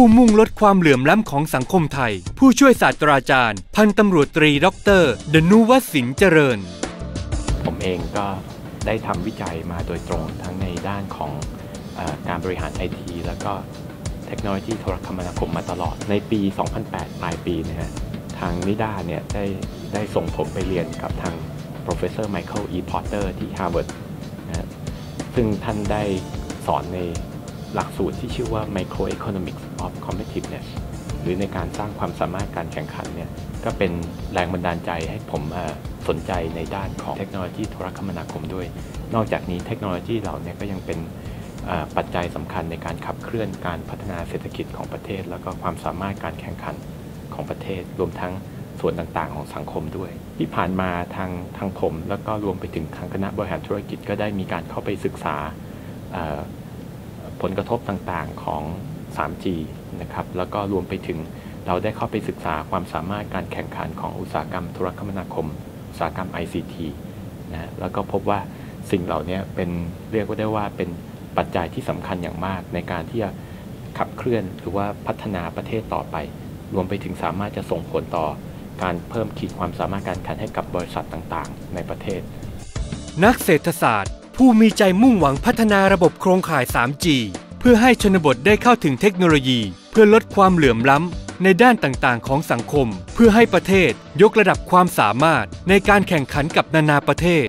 ผู้มุ่งลดความเหลื่อมล้ำของสังคมไทย ผู้ช่วยศาสตราจารย์ พันตำรวจตรีด็อกเตอร์ดนุวัฒน์สินเจริญ ผมเองก็ได้ทำวิจัยมาโดยตรงทั้งในด้านของอการบริหารไอทีแล้วก็เทคโนโลยีโทรคมนาคมมาตลอด ในปี 2008 ปลายปีนะฮะทางนิด้าเนี่ยได้ได้ส่งผมไปเรียนกับทาง professor Michael E. Porter ที่ Harvard นะฮะซึ่งท่านได้สอนในหลักสูตรที่ชื่อว่า Microeconomics of Competitiveness หรือในการสร้างความสามารถการแข่งขันเนี่ยก็เป็นแรงบันดาลใจให้ผมเอ่อสนใจในด้านของเทคโนโลยีโทรคมนาคมด้วย นอกจากนี้เทคโนโลยีเหล่านี้ก็ยังเป็นปัจจัยสำคัญในการขับเคลื่อนการพัฒนาเศรษฐกิจของประเทศ แล้วก็ความสามารถการแข่งขันของประเทศ รวมทั้งส่วนต่างๆ ของสังคมด้วย ที่ผ่านมาทางทางผม แล้วก็รวมไปถึงทางคณะบริหารธุรกิจก็ได้มีการเข้าไปศึกษาผลกระทบต่างๆของ 3G นะครับแล้วก็รวมไปถึงเราได้เข้าไปศึกษาความสามารถการแข่งขันของอุตสาหกรรมโทรคมนาคม อุตสาหกรรม ICT นะแล้วก็พบว่าสิ่งเหล่านี้เป็นเรียกว่าได้ว่าเป็นปัจจัยที่สำคัญอย่างมากในการที่จะขับเคลื่อนหรือว่าพัฒนาประเทศต่อไป รวมไปถึงสามารถจะส่งผลต่อการเพิ่มขีดความสามารถการแข่งให้กับบริษัทต่างๆ ในประเทศ นักเศรษฐศาสตร์ ผู้มีใจมุ่งหวังพัฒนาระบบโครงข่าย 3G พื่อให้ชนบทได้เข้าถึงเทคโนโลยี เพื่อลดความเหลื่อมล้ำในด้านต่างๆ ของสังคม เพื่อให้ประเทศยกระดับความสามารถในการแข่งขันกับนานาประเทศ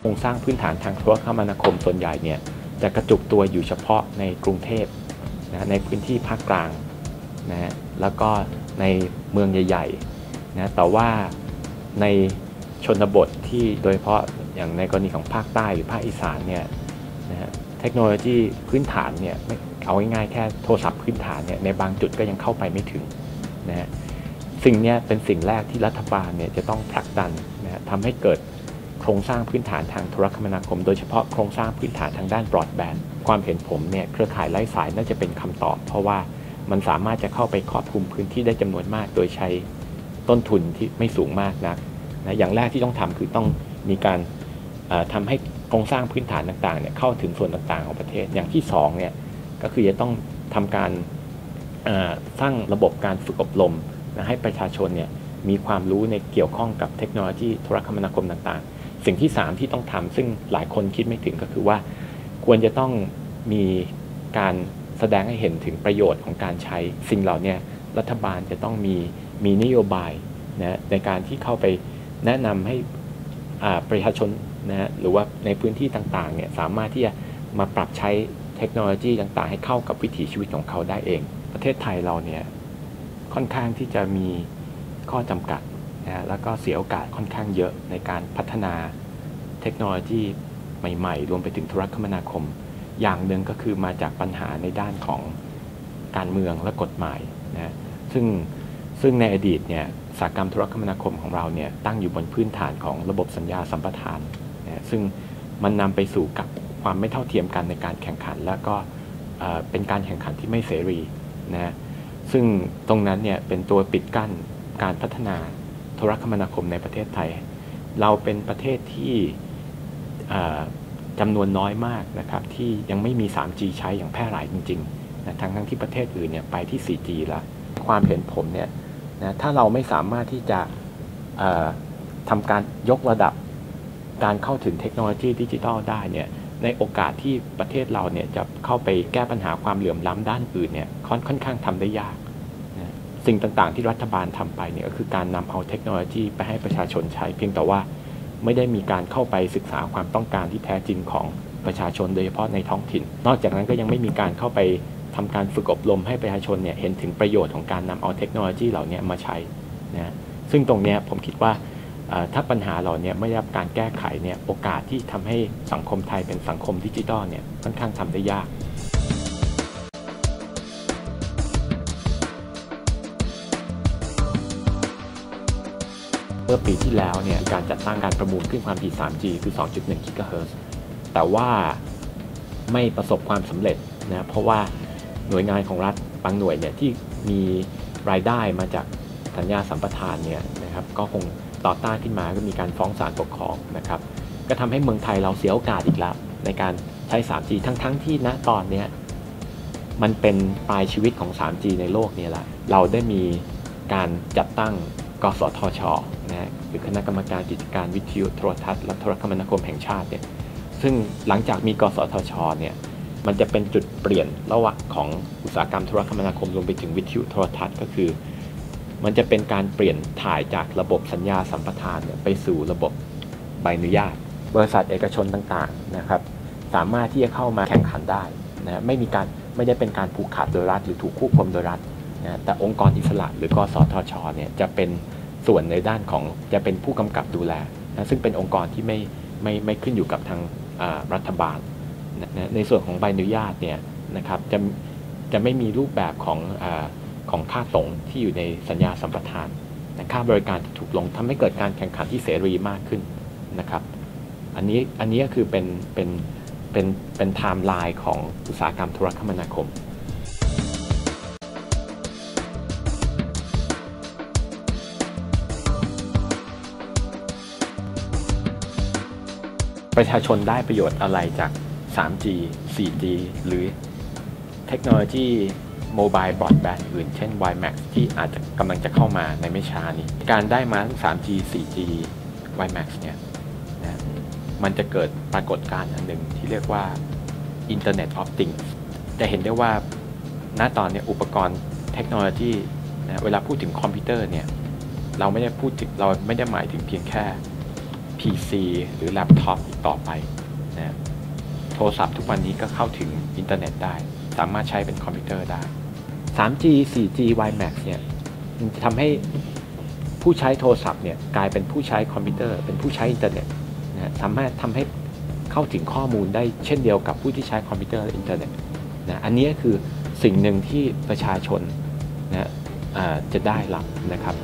โครงสร้างพื้นฐานทางโทรคมนาคมส่วนใหญ่เนี่ยจะกระจุกตัวอยู่เฉพาะในกรุงเทพนะในพื้นที่ภาคกลางนะฮะแล้วก็ในเมืองใหญ่ๆนะแต่ว่าในชนบทที่โดยเฉพาะอย่างในกรณีของภาคใต้หรือภาคอีสานเนี่ยนะฮะ เทคโนโลยีพื้นฐานเนี่ยเอาง่ายๆแค่โทรศัพท์พื้นฐานเนี่ยในบางจุดก็ยังเข้าไปไม่ถึงนะฮะสิ่งนี้เป็นสิ่งแรกที่รัฐบาลเนี่ยจะต้องผลักดันนะฮะทำให้เกิดโครงสร้างพื้นฐานทางโทรคมนาคม โดยเฉพาะโครงสร้างพื้นฐานทางด้านบรอดแบนด์ความเห็นผมเนี่ยเครือข่ายไร้สายน่าจะเป็นคำตอบ เพราะว่ามันสามารถจะเข้าไปครอบคลุมพื้นที่ได้จำนวนมาก โดยใช้ต้นทุนที่ไม่สูงมากนักนะอย่างแรกที่ต้องทำคือต้องมีการเอ่อทำให้ โครงสร้างพื้นฐานต่างๆเนี่ยเข้าถึงส่วนต่างๆของประเทศ อย่างที่สองเนี่ยก็คือจะต้องทำการสร้างระบบการฝึกอบรมนะให้ประชาชนเนี่ยมีความรู้ในเกี่ยวข้องกับเทคโนโลยีโทรคมนาคมต่างๆ สิ่งที่ 3 ที่ต้องทำซึ่งหลายคนคิดไม่ถึงก็คือว่า ควรจะต้องมีการแสดงให้เห็นถึงประโยชน์ของการใช้สิ่งเหล่านี้รัฐบาลจะต้องมีมีนโยบายนะในการที่เข้าไปแนะนำให้ประชาชน นะหรือว่าในพื้นที่ต่างๆเนี่ยสามารถที่จะมาปรับใช้เทคโนโลยีต่างๆ ให้เข้ากับวิถีชีวิตของเขาได้เอง ประเทศไทยเราเนี่ยค่อนข้างที่จะมีข้อจำกัดนะฮะแล้วก็เสียโอกาสค่อนข้างเยอะในการพัฒนาเทคโนโลยีใหม่ๆ รวมไปถึงโทรคมนาคม อย่างหนึ่งก็คือมาจากปัญหาในด้านของการเมืองและกฎหมายนะซึ่งซึ่งในอดีตเนี่ยสากรรมโทรคมนาคมของเราเนี่ยตั้งอยู่บนพื้นฐานของระบบสัญญาสัมปทาน นะซึ่งมันนำไปสู่กับความไม่เท่าเทียมกันในการแข่งขัน แล้วก็เป็นการแข่งขันที่ไม่เสรีนะซึ่งตรงนั้นเนี่ยเป็นตัวปิดกั้นการพัฒนาโทรคมนาคมในประเทศไทย เราเป็นประเทศที่จำนวนน้อยมากนะครับที่ยังไม่มี 3G ใช้อย่างแพร่หลายจริงๆนะทั้งทั้งที่ประเทศอื่นเนี่ยไปที่ 4G แล้วความเห็นผมเนี่ยนะถ้าเราไม่สามารถที่จะทำการยกระดับ การเข้าถึงเทคโนโลยีดิจิทัลได้เนี่ยในโอกาสที่ประเทศเราเนี่ยจะเข้าไปแก้ปัญหาความเหลื่อมล้ำด้านอื่นเนี่ยค่อนค่อนข้างทำได้ยาก สิ่งต่างๆ ที่รัฐบาลทำไปเนี่ยก็คือการนำเอาเทคโนโลยีไปให้ประชาชนใช้ เพียงแต่ว่าไม่ได้มีการเข้าไปศึกษาความต้องการที่แท้จริงของประชาชนโดยเฉพาะในท้องถิ่น นอกจากนั้นก็ยังไม่มีการเข้าไปทำการฝึกอบรมให้ประชาชนเนี่ยเห็นถึงประโยชน์ของการนำเอาเทคโนโลยีเหล่านี้มาใช้นะซึ่งตรงนี้ผมคิดว่า ถ้าปัญหาเหล่านี้ไม่ได้รับการแก้ไขเนี่ยโอกาสที่ทำให้สังคมไทยเป็นสังคมดิจิทัลเนี่ยค่อนข้างทำได้ยากเมื่อปีที่แล้วเนี่ยการจัดตั้งการประมูลขึ้นความถี่ 3G คือ 2.1กิกะเฮิรตซ์แต่ว่าไม่ประสบความสำเร็จนะเพราะว่าหน่วยงานของรัฐบางหน่วยเนี่ยที่มีรายได้มาจากสัญญาสัมปทานเนี่ยนะครับก็คง ต่อต้านขึ้นมาก็มีการฟ้องศาลปกครองนะครับก็ทำให้เมืองไทยเราเสียโอกาสอีกแล้วในการใช้ 3G ทั้งๆทที่ณตอนเนี้ยมันเป็นปลายชีวิตของ 3G ในโลกนี่แหละ เราได้มีการจัดตั้งกสทชนะหรือคณะกรรมการกิจการวิทยุโทรทัศน์และโทรคมนาคมแห่งชาติเนี่ยซึ่งหลังจากมีกสทชเนี่ยมันจะเป็นจุดเปลี่ยนระหว่างของอุตสาหกรรมโทรคมนาคมรวมไปถึงวิทยุโทรทัศน์ก็คือ มันจะเป็นการเปลี่ยนถ่ายจากระบบสัญญาสัมปทานเนี่ยไปสู่ระบบใบอนุญาต บริษัทเอกชนต่างๆนะครับ สามารถที่จะเข้ามาแข่งขันได้นะไม่มีการไม่ได้เป็นการผูกขาดโดยรัฐ หรือถูกควบคุมโดยรัฐนะแต่องค์กรอิสระหรือกสทชเนี่ยจะเป็นส่วนในด้านของจะเป็นผู้กำกับดูแลนะซึ่งเป็นองค์กรที่ไม่ไม่ไม่ขึ้นอยู่กับทางรัฐบาลนะในส่วนของใบอนุญาตเนี่ยนะครับจะจะไม่มีรูปแบบของอ ของค่าส่งที่อยู่ในสัญญาสัมปทานนะค่าบริการที่ถูกลงทำให้เกิดการแข่งขันที่เสรีมากขึ้นนะครับ อันนี้อันนี้ก็คือเป็นเป็นเป็นเป็นไทม์ไลน์ของอุตสาหกรรมโทรคมนาคมประชาชนได้ประโยชน์อะไรจาก 3G 4G หรือเทคโนโลยี โมบายบรอดแบนด์อื่นเช่น WiMAX ที่อาจจะกำลังจะเข้ามาในไม่ช้านี้ การได้มาทั้ง 3G 4G WiMAX เนี่ยนะมันจะเกิดปรากฏการณ์อันหนึ่งที่เรียกว่า Internet of Things จะเห็นได้ว่าณตอนนี้อุปกรณ์เทคโนโลยีนะเวลาพูดถึงคอมพิวเตอร์เนี่ยเราไม่ได้พูดถึงเราไม่ได้หมายถึงเพียงแค่ PC หรือแล็ปท็อปอีกต่อไปนะโทรศัพท์ทุกวันนี้ก็เข้าถึงอินเทอร์เน็ตได้ สามารถใช้เป็นคอมพิวเตอร์ได้ 3G 4G WiMAX เนี่ยทำให้ผู้ใช้โทรศัพท์เนี่ยกลายเป็นผู้ใช้คอมพิวเตอร์ เป็นผู้ใช้อินเทอร์เน็ตนะสามารถทำให้เข้าถึงข้อมูลได้เช่นเดียวกับผู้ที่ใช้คอมพิวเตอร์และอินเทอร์เน็ตนะอันนี้คือสิ่งหนึ่งที่ประชาชนนะจะได้รับนะครับ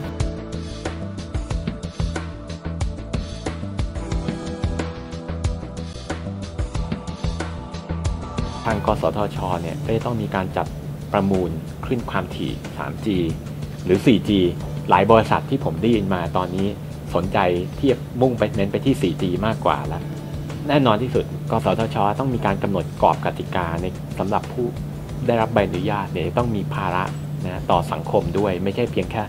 ทางกสทชเนี่ยก็จะต้องมีการจัดประมูลคลื่นความถี่ 3G หรือ 4G หลายบริษัทที่ผมได้ยินมาตอนนี้สนใจที่จะมุ่งไปเน้นไปที่ 4G มากกว่าแล้ว แน่นอนที่สุด กสทช ต้องมีการกำหนดกรอบกติกาในสำหรับผู้ได้รับใบอนุญาตเนี่ยต้องมีภาระนะต่อสังคมด้วยไม่ใช่เพียงแค่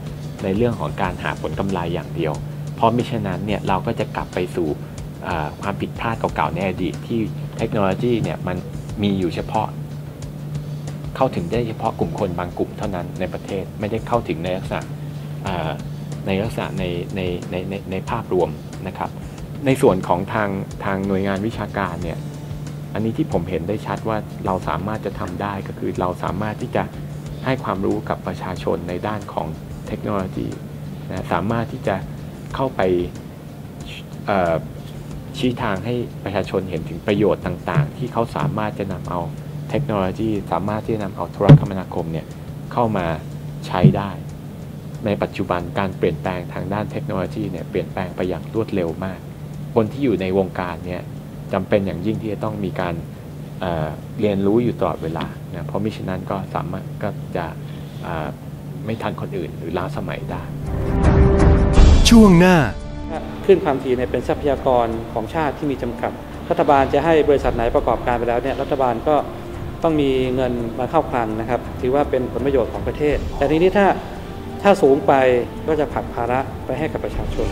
ในเรื่องของการหาผลกำไรอย่างเดียว เพราะมิฉะนั้นเนี่ยเราก็จะกลับไปสู่ความผิดพลาดเก่าๆในอดีตที่เทคโนโลยีเนี่ยมัน มีอยู่เฉพาะ เข้าถึงได้เฉพาะกลุ่มคนบางกลุ่มเท่านั้นในประเทศไม่ได้เข้าถึงในลักษณะในลักษณะในในในในในภาพรวมนะครับ ในส่วนของทางทางหน่วยงานวิชาการเนี่ยอันนี้ที่ผมเห็นได้ชัดว่าเราสามารถจะทำได้ก็คือเราสามารถที่จะให้ความรู้กับประชาชนในด้านของเทคโนโลยีนะสามารถที่จะเข้าไป ชี้ทางให้ประชาชนเห็นถึงประโยชน์ต่างๆ ที่เขาสามารถจะนำเอาเทคโนโลยี สามารถที่จะนำเอาโทรคมนาคมเนี่ยเข้ามาใช้ได้ ในปัจจุบันการเปลี่ยนแปลงทางด้านเทคโนโลยีเนี่ยเปลี่ยนแปลงไปอย่างรวดเร็วมาก คนที่อยู่ในวงการเนี่ยจำเป็นอย่างยิ่งที่จะต้องมีการเเรียนรู้อยู่ตลอดเวลานะเพราะมิฉะนั้นก็สามารถก็จะไม่ทันคนอื่นหรือล้าสมัยได้ ช่วงหน้า ขึ้นความถี่เนี่ยเป็นทรัพยากรของชาติที่มีจำกัด รัฐบาลจะให้บริษัทไหนประกอบการไปแล้วเนี่ยรัฐบาลก็ต้องมีเงินมาเข้าคลังนะครับ ถือว่าเป็นผลประโยชน์ของประเทศ แต่ทีนี้ถ้าถ้าสูงไปก็จะผลักภาระไปให้กับประชาชน